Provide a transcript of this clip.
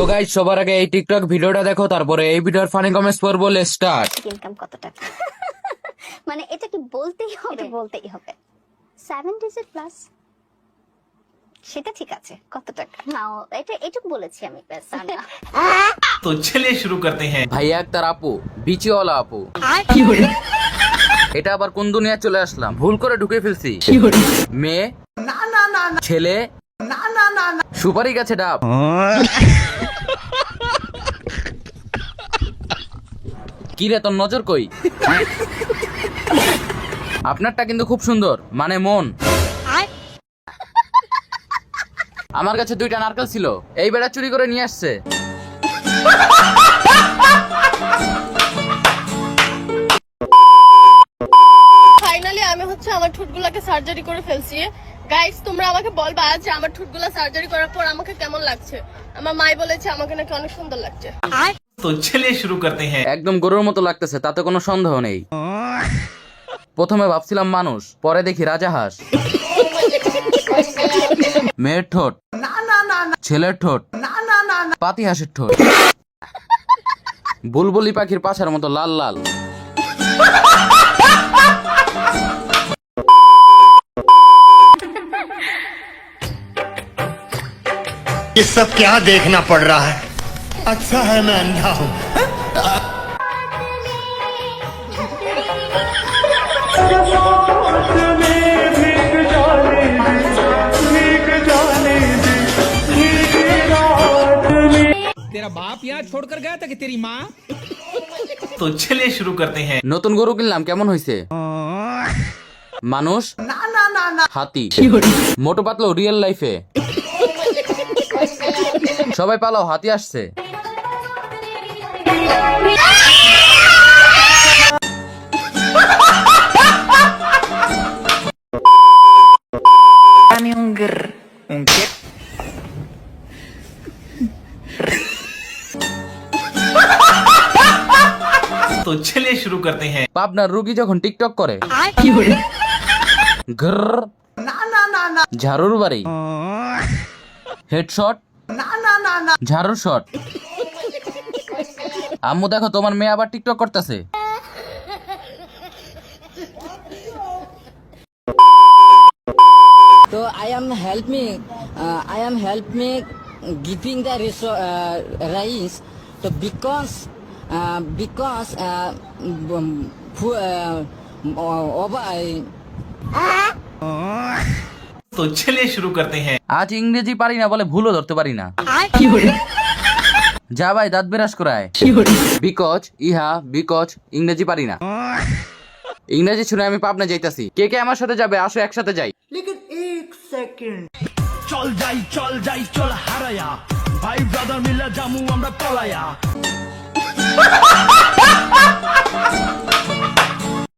তো গাইজ সবার আগে এই টিকটক ভিডিওটা দেখো তারপরে এই ভিডিওর ফানি কমেন্টস পর বলে স্টার্ট ইনকাম কত টাকা? মানে এটা কি বলতেই হবে? এটা বলতেই হবে। 7 ডিজিট প্লাস সেটা ঠিক আছে কত টাকা? নাও এটা এটুক বলেছি আমি তো চলে শুরু করতে হ্যাঁ। ভাইয়া আক্তার আপু বিচি বিচিওয়ালা আপু। এটা আবার কোন দুনিয়া চলে আসলাম? ভুল করে ঢুকে ফেলছি। কি হল? মে না না না। ছেলে সুপারি গাছে ডাব। কি রে, তোর নজর কই? আপনারটা কিন্তু খুব সুন্দর মানে মন। আমার কাছে দুইটা নারকেল ছিল, এই বেড়া চুরি করে নিয়ে আসছে। ফাইনালি আমি হচ্ছে আমার ঠোঁটগুলোকে সার্জারি করে ফেলছি। গাইস তোমরা আমাকে বলবা যে আমার ঠোঁটগুলো সার্জারি করার পর আমাকে কেমন লাগছে? আমার মাই বলেছে আমাকে নাকি অনেক সুন্দর লাগছে। তো চলে শুরু করতে হ্যাঁ। একদম গরুর মতো লাগতেছে তাতে কোনো সন্দেহ নেই। প্রথমে ভাবছিলাম মানুষ পরে দেখি রাজা হাঁস। মেয়ের ঠোঁট ছেলের ঠোঁট পাতি হাঁসের ঠোঁট। বুলবুলি পাখির পাশের মতো লাল লাল। ये सब क्या देखना पड़ रहा है अच्छा है मैं अंधा हूँ तेरा बाप यहाँ छोड़कर गया था कि तेरी माँ तो चलिए शुरू करते हैं নতুন গরু কিনলাম কেমন হয়েছে মানুষ হাতি মোটো পাতলো রিয়েল লাইফে সবাই পালাও हाथी आस तो चलिए शुरू करते हैं। पापना रुकी जो हम टिकटॉक करे घर ना बारी हेडशॉट ঝাড়ু আম্মু দেখো তোমার মেয়ে আবার টিকটক করতেছে। তো I am help me I am help me giving the rice rice তো বিকজ বিকজ ওভাই তো চলে শুরু করতে হ্যাঁ আজ ইংরেজি পারি না বলে ভুলও ধরতে পারি না। যা ভাই দাঁত বেরাস করায়। বিকজ ইহা বিকজ ইংরেজি পারি না। ইংরেজি শুনে আমি পাবনা যাইতাছি। কে কে আমার সাথে যাবে আসো একসাথে যাই। চল যাই চল যাই চল হারায়া। ভাই ব্রাদার মিলা জামু আমরা